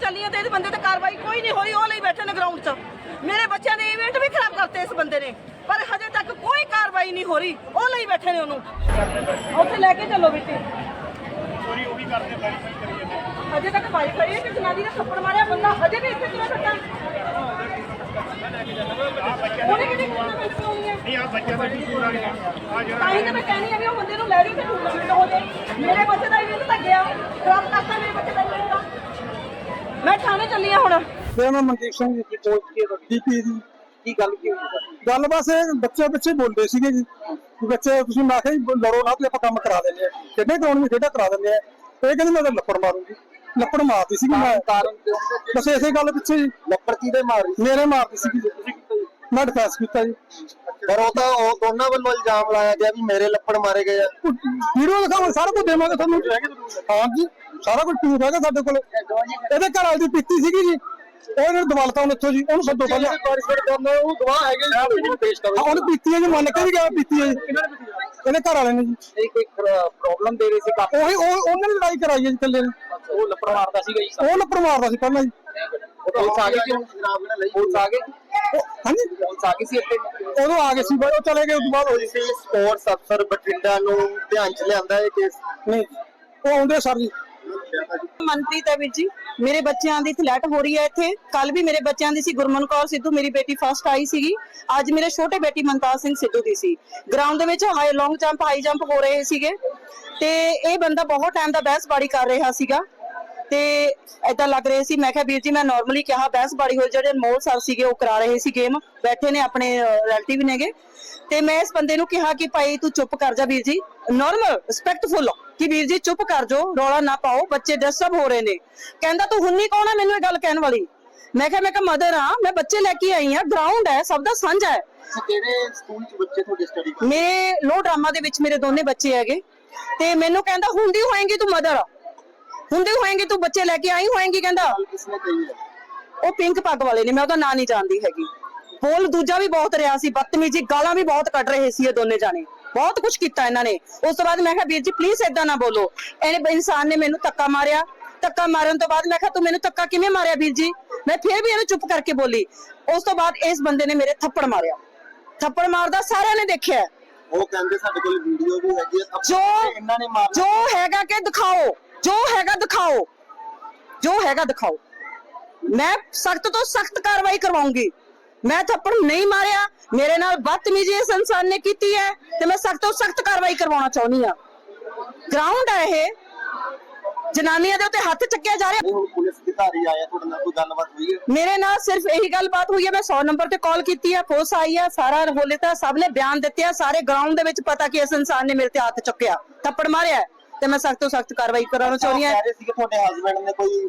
ਚੱਲੀ ਹਾਂ ਤੇ ਇਸ ਬੰਦੇ ਤੇ ਕਾਰਵਾਈ ਕੋਈ ਨਹੀਂ ਹੋਈ ਉਹ ਲਈ ਬੈਠੇ ਨੇ ਗਰਾਊਂਡ 'ਚ। ਮੇਰੇ ਬੱਚਿਆਂ ਦੇ ਇਵੈਂਟ ਵੀ ਖਰਾਬ ਕਰਤੇ ਇਸ ਬੰਦੇ ਨੇ ਪਰ ਹਜੇ ਤੱਕ ਕੋਈ ਕਾਰਵਾਈ ਨਹੀਂ ਹੋ ਰਹੀ ਉਹ ਲਈ ਬੈਠੇ ਨੇ ਉਹਨੂੰ। ਉੱਥੇ ਲੈ ਕੇ ਚੱਲੋ ਬੇਟੀ। ਚੋਰੀ ਉਹ ਵੀ ਕਰਦੇ ਵੈਰੀਫਾਈ ਕਰੀ ਜਾਂਦੇ। ਹਜੇ ਤੱਕ ਖੜੀ ਹੈ ਕਿ ਜਨਾਨੀ ਨੇ ਥੱਪੜ ਮਾਰਿਆ ਬੰਦਾ ਹਜੇ ਵੀ ਇੱਥੇ ਕਿਵੇਂ ਖੱਟਾ ਉਹਨੇ ਕਿਹੜੀ ਕਿਹੜੀ ਚਲਾਉਣੀ ਹੈ ਨਹੀਂ ਆ ਬੱਚਾ ਤਾਂ ਪੂਰਾ ਨਹੀਂ ਆ ਜਿਹੜਾ ਤਾਂ ਹੀ ਤਾਂ ਮੈਂ ਕਹਿੰਦੀ ਆ ਵੀ ਉਹ ਬੰਦੇ ਨੂੰ ਲੈ ਲਈ ਤੇ ਟੂਰਨਾਮੈਂਟ ਹੋ ਮੇਰੇ ਬੱਚੇ ਦਾ ਇਵੈਂਟ ਤਾਂ ਗਿਆ ਖਰਾਬ ਕਰਤਾ ਮੇਰੇ ਬੱਚੇ ਦਾ ਇਵੈਂਟ ਮੈਂ ਥਾਣੇ ਚੱਲੀ ਆ ਹੁਣ। ਮੇਰਾ ਨਾਮ ਮਨਦੀਪ ਸਿੰਘ ਜੀ ਪੋਸਟ ਕੀ ਡੀਪੀ ਦੀ ਕੀ ਗੱਲ ਕੀ ਗੱਲ ਬਸ ਇਹ ਬੱਚੇ ਬੱਚੇ ਬੋਲਦੇ ਸੀਗੇ ਜੀ। ਕਿ ਬੱਚੇ ਤੁਸੀਂ ਮੈਂ ਕਿਹਾ ਜੀ ਲੜੋ ਨਾ ਤੇ ਆਪਾਂ ਕੰਮ ਕਰਾ ਦਿੰਦੇ ਆ ਖੇਡੇ ਕਰਾਉਣ ਵੀ ਖੇਡਾ ਕਰਾ ਦਿੰਦੇ ਆ ਇਹ ਕਹਿੰਦੇ ਮੈਂ ਤਾਂ ਲੱਪੜ ਮਾਰੂੰਗੀ। ਲੱਪੜ ਮਾਰਦੀ ਸੀਗੀ ਮੈਂ। ਕਾਰਨ ਬਸ ਇਸੇ ਗੱਲ ਪਿੱਛੇ ਜੀ। ਲੱਪੜ ਕਿਹਦੇ ਮਾਰੀ ਮੇਰੇ ਮਾਰਦੀ ਸੀਗੀ ਜੀ। ਮੈਂ ਡਿਫੈਂਸ ਕੀਤਾ ਜੀ। ਪਰ ਉਹ ਤਾਂ ਉਹ ਦੋਨਾਂ ਵੱਲੋਂ ਇਲਜ਼ਾਮ ਲਾਇਆ ਗਿਆ ਵੀ ਮੇਰੇ ਲੱਪੜ ਮਾਰੇ ਗਏ ਆ। ਵੀਡੀਓ ਦਿਖਾਵਾਂ ਸਾਰਾ ਕੁਝ ਦੇਵਾਂਗੇ ਤੁਹਾਨੂੰ। ਹਾਂ ਜੀ ਸਾਰਾ ਕੁਝ ਪ੍ਰੂਫ ਹੈਗਾ ਸਾਡੇ ਕੋਲ। ਇਹਦੇ ਘਰ ਵਾਲੀ ਦੀ ਪੀਤੀ ਸੀਗੀ ਜੀ। ਉਹ ਇਹਨਾਂ ਨੂੰ ਦਵਾਲਤਾ ਉਹਨੇ ਇੱਥੋਂ ਜੀ ਉਹਨੂੰ ਸੱਦੋ ਪਹਿਲਾਂ। ਪਾਰਟਿਸਪੇਟ ਕਰਨਾ ਉਹ ਗਵਾਹ ਹੈਗੇ ਜੀ ਪੇਸ਼ ਹਾਂ, ਉਹਨੇ ਪੀਤੀ ਹੈ ਜੀ ਮੰਨ ਕੇ ਵੀ ਗਿਆ ਪੀਤੀ ਹੈ ਜੀ। ਇਹਦੇ ਘਰ ਵਾਲੇ ਨੇ ਜੀ। ਇਹ ਕੋਈ ਪ੍ਰੋਬਲਮ ਦੇ ਰਹੀ ਸੀ ਕਾਫੀ। ਉਹੀ ਉਹ ਉਹਨਾਂ ਨੇ ਲੜਾਈ ਕਰਾਈ ਹੈ ਜੀ ਇਕੱਲੇ ਨੇ ਉਹ ਲੱਪੜ ਮਾਰਦਾ ਸੀਗਾ ਜੀ। ਉਹ ਲੱਪੜ ਮਾਰਦਾ ਸੀ ਪਹਿਲਾਂ ਜੀ। ਪੁਲਿਸ ਆ ਗਈ ਪੁਲਿਸ ਆ ਗਈ? ਹਾਂਜੀ? ਪੁਲਿਸ ਆ ਗਈ ਸੀ ਇੱਥੇ? ਉਦੋਂ ਆ ਗਏ ਸੀ ਬਾਅਦ ਉਹ ਚਲੇ ਗਏ ਉਸ ਤੋਂ ਬਾਅਦ ਹੋਈ ਸੀ ਸਪੋਰਟਸ ਅਫਸਰ ਬਠਿੰਡਾ ਨੂੰ ਧਿਆਨ ਚ ਲਿਆਂਦਾ ਇਹ ਕੇਸ ਨਹੀਂ ਉਹ ਆਉਂਦੇ ਸਰ ਜੀ। ਮਨਪ੍ਰੀਤ ਹੈ ਵੀਰ ਜੀ, ਮੇਰੇ ਬੱਚਿਆਂ ਦੀ ਥਲੈਟ ਹੋ ਰਹੀ ਹੈ ਇੱਥੇ। ਕੱਲ ਵੀ ਮੇਰੇ ਬੱਚਿਆਂ ਦੀ ਸੀ, ਗੁਰਮਨ ਕੌਰ ਸਿੱਧੂ, ਮੇਰੀ ਬੇਟੀ ਫਸਟ ਆਈ ਸੀਗੀ। ਅੱਜ ਮੇਰੇ ਛੋਟੇ ਬੇਟੀ ਮਨਤਾਜ ਸਿੰਘ ਸਿੱਧੂ ਦੀ ਸੀ। ਗਰਾਊਂਡ ਦੇ ਵਿੱਚ high long jump high jump ਹੋ ਰਹੇ ਸੀਗੇ। ਤੇ ਇਹ ਬੰਦਾ ਬਹੁਤ ਟਾਈਮ ਦਾ ਬਹਿਸਬਾੜੀ ਕਰ ਰਿਹਾ ਸੀਗਾ। ਤੇ ਏਦਾਂ ਲੱਗ ਰਿਹਾ ਸੀ। ਮੈਂ ਕਿਹਾ ਵੀਰ ਜੀ ਮੈਂ ਨਾਰਮਲੀ ਕਿਹਾ ਬਹਿਸਬਾੜੀ ਹੋਈ ਜਿਹੜੇ ਅਨਮੋਲ ਸਰ ਸੀਗੇ ਉਹ ਕਰਾ ਰਹੇ ਸੀ ਗੇਮ ਬੈਠੇ ਨੇ ਆਪਣੇ ਰਿਲੇਟਿਵ ਨੇਗੇ। ਤੇ ਮੈਂ ਇਸ ਬੰਦੇ ਨੂੰ ਕਿਹਾ ਕਿ ਭਾਈ ਤੂੰ ਚੁੱਪ ਕਰ ਜਾ ਵੀਰ ਜੀ। ਨਾਰਮਲ ਰਿਸਪੈਕਟਫੁਲ ਕਿ ਵੀਰ ਜੀ ਚੁੱਪ ਕਰ ਜੋ ਰੌਲਾ ਨਾ ਪਾਓ ਬੱਚੇ ਡਿਸਟਰਬ ਹੋ ਰਹੇ ਨੇ। ਕਹਿੰਦਾ ਤੂੰ ਹੁੰਨੀ ਕੌਣ ਆ ਮੈਨੂੰ ਇਹ ਗੱਲ ਕਹਿਣ ਵਾਲੀ? ਮੈਂ ਕਿਹਾ ਮੈਂ ਕਿਹਾ ਮਦਰ ਆ ਮੈਂ ਬੱਚੇ ਲੈ ਕੇ ਆਈ ਆ ਗਰਾਊਂਡ ਹੈ ਸਭ ਦਾ ਸਾਂਝਾ ਹੈ। ਕਿਹੜੇ ਸਕੂਲ ਚ ਬੱਚੇ ਤੁਹਾਡੇ ਸਟੱਡੀ ਕਰਦੇ? ਮੇਰੇ ਲੋ ਡਰਾਮਾ ਦੇ ਵਿੱਚ ਮੇਰੇ ਦੋਨੇ ਬੱਚੇ ਹੈਗੇ। ਤੇ ਮੈਨੂੰ ਕਹਿੰਦਾ ਹੁੰਦੀ ਹੋਏਗੀ ਤੂੰ ਮਦਰ ਹੁੰਦੀ ਹੋਏਗੀ ਤੂੰ ਬੱਚੇ ਲੈ ਕੇ ਆਈ ਹੋਏਗੀ ਕਹਿੰਦਾ। ਕਿਸਨੇ ਕਹੀ ਹੈ? ਉਹ ਪਿੰਕ ਪੱਗ ਵਾਲੇ ਨੇ ਮੈਂ ਉਹਦਾ ਨਾਂ ਨਹੀਂ ਜਾਣਦੀ ਹੈਗੀ। ਬੋਲ ਦੂਜਾ ਵੀ ਬਹੁਤ ਰਿਹਾ ਸੀ ਬਦਤਮੀਜ਼ੀ ਗਾਲਾਂ ਵੀ ਬਹੁਤ ਕੱਢ ਰਹੇ ਸੀ ਇਹ ਦੋਨੇ ਜਾਣੇ। ਬਹੁਤ ਕੁਝ ਕੀਤਾ ਇਹਨਾਂ ਨੇ। ਉਸ ਤੋਂ ਬਾਅਦ ਮੈਂ ਕਿਹਾ ਵੀਰ ਜੀ ਪਲੀਜ਼ ਏਦਾਂ ਨਾ ਬੋਲੋ। ਇਹਨੇ ਇਨਸਾਨ ਨੇ ਮੈਨੂੰ ਧੱਕਾ ਮਾਰਿਆ। ਧੱਕਾ ਮਾਰਨ ਤੋਂ ਬਾਅਦ ਮੈਂ ਕਿਹਾ ਤੂੰ ਮੈਨੂੰ ਧੱਕਾ ਕਿਵੇਂ ਮਾਰਿਆ ਵੀਰ ਜੀ? ਮੈਂ ਫਿਰ ਵੀ ਇਹਨੂੰ ਚੁੱਪ ਕਰਕੇ ਬੋਲੀ। ਉਸ ਤੋਂ ਬਾਅਦ ਇਸ ਬੰਦੇ ਨੇ ਮੇਰੇ ਥੱਪੜ ਮਾਰਿਆ। ਥੱਪੜ ਮਾਰਦਾ ਸਾਰਿਆਂ ਨੇ ਦੇਖਿਆ। ਉਹ ਕਹਿੰਦੇ ਸਾਡੇ ਕੋਲ ਵੀਡੀਓ ਵੀ ਹੈਗੀ ਆ। ਜੋ ਇਹਨਾਂ ਨੇ ਮਾਰ ਜੋ ਹੈਗਾ ਕਿ ਦਿਖਾਓ। ਜੋ ਹੈਗਾ ਦਿਖਾਓ। ਜੋ ਹੈਗਾ ਦਿਖਾਓ। ਮੈਂ ਸਖਤ ਤੋਂ ਸਖਤ ਕਾਰਵਾਈ ਕਰਵਾਉਂਗੀ। ਮੈਂ ਥੱਪੜ ਨਹੀਂ ਮਾਰਿਆ। ਮੇਰੇ ਨਾਲ ਬਦਤਮੀਜ਼ੀ ਇਸ ਇਨਸਾਨ ਨੇ ਕੀਤੀ ਹੈ ਤੇ ਮੈਂ ਸਖਤ ਤੋਂ ਸਖਤ ਕਾਰਵਾਈ ਕਰਵਾਉਣਾ ਚਾਹੁੰਦੀ ਆ ਗਰਾਊਂਡ ਹੈ ਇਹ। ਜਨਾਨੀਆਂ ਦੇ ਉੱਤੇ ਹੱਥ ਚੱਕਿਆ ਜਾ ਰਿਹਾ। ਪੁਲਿਸ ਅਧਿਕਾਰੀ ਆਇਆ ਤੁਹਾਡੇ ਨਾਲ ਕੋਈ ਗੱਲਬਾਤ ਹੋਈ ਹੈ? ਮੇਰੇ ਨਾਲ ਸਿਰਫ ਇਹੀ ਗੱਲਬਾਤ ਹੋਈ ਹੈ। ਮੈਂ 100 ਨੰਬਰ ਤੇ ਕਾਲ ਕੀਤੀ ਹੈ। ਪੁਲਿਸ ਆਈ ਹੈ। ਸਾਰਾ ਹੋ ਲਿੱਤਾ ਸਭ ਨੇ ਬਿਆਨ ਦਿੱਤੇ ਆ। ਸਾਰੇ ਗਰਾਊਂਡ ਦੇ ਵਿੱਚ ਪਤਾ ਕਿ ਇਸ ਇਨਸਾਨ ਨੇ ਮੇਰੇ ਤੇ ਹੱਥ ਚੁੱਕਿਆ। ਥੱਪੜ ਮਾਰਿਆ। ਤੇ ਮੈਂ ਸਖਤ ਤੋਂ ਸਖਤ ਕਾਰਵਾਈ ਕਰਾਉਣਾ ਚਾਹੁੰਦੀ ਹਾਂ। ਕਹਿ ਰਹੇ ਸੀ ਕਿ ਤੁਹਾਡੇ ਹਸਬੰਡ ਨੇ ਕੋਈ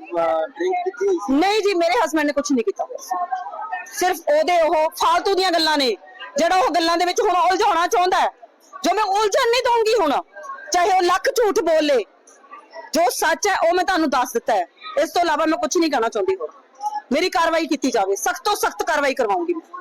ਡਰਿੰਕ ਕੀਤੀ ਹੋਈ ਸੀ? ਨਹੀਂ ਜੀ ਮੇਰੇ ਹਸਬੰਡ ਨੇ ਕੁਝ ਨਹੀਂ ਕੀਤਾ। ਹੋਇਆ ਸੀ। ਸਿਰਫ ਉਹਦੇ ਉਹ ਫालतू ਦੀਆਂ ਗੱਲਾਂ ਨੇ। ਜਿਹੜਾ ਉਹ ਗੱਲਾਂ ਦੇ ਵਿੱਚ ਹੁਣ ਉਲਝਾਉਣਾ ਚਾਹੁੰਦਾ ਹੈ। ਜੋ ਮੈਂ ਉਲਝਣ ਨਹੀਂ ਦਊਂਗੀ ਹੁਣ ਚਾਹੇ ਉਹ ਲੱਖ ਝੂਠ ਬੋਲੇ ਜੋ ਸੱਚ ਹੈ ਉਹ ਮੈਂ ਤੁਹਾਨੂੰ ਦੱਸ ਦਿੱਤਾ ਹੈ। ਇਸ ਤੋਂ ਇਲਾਵਾ ਮੈਂ ਕੁਝ ਨਹੀਂ ਕਹਿਣਾ ਚਾਹੁੰਦੀ ਹੋਰ। ਮੇਰੀ ਕਾਰਵਾਈ ਕੀਤੀ ਜਾਵੇ। ਸਖਤ ਤੋਂ ਸਖਤ ਕਾਰਵਾਈ ਕਰਵਾਉਂਗੀ ਮੈਂ।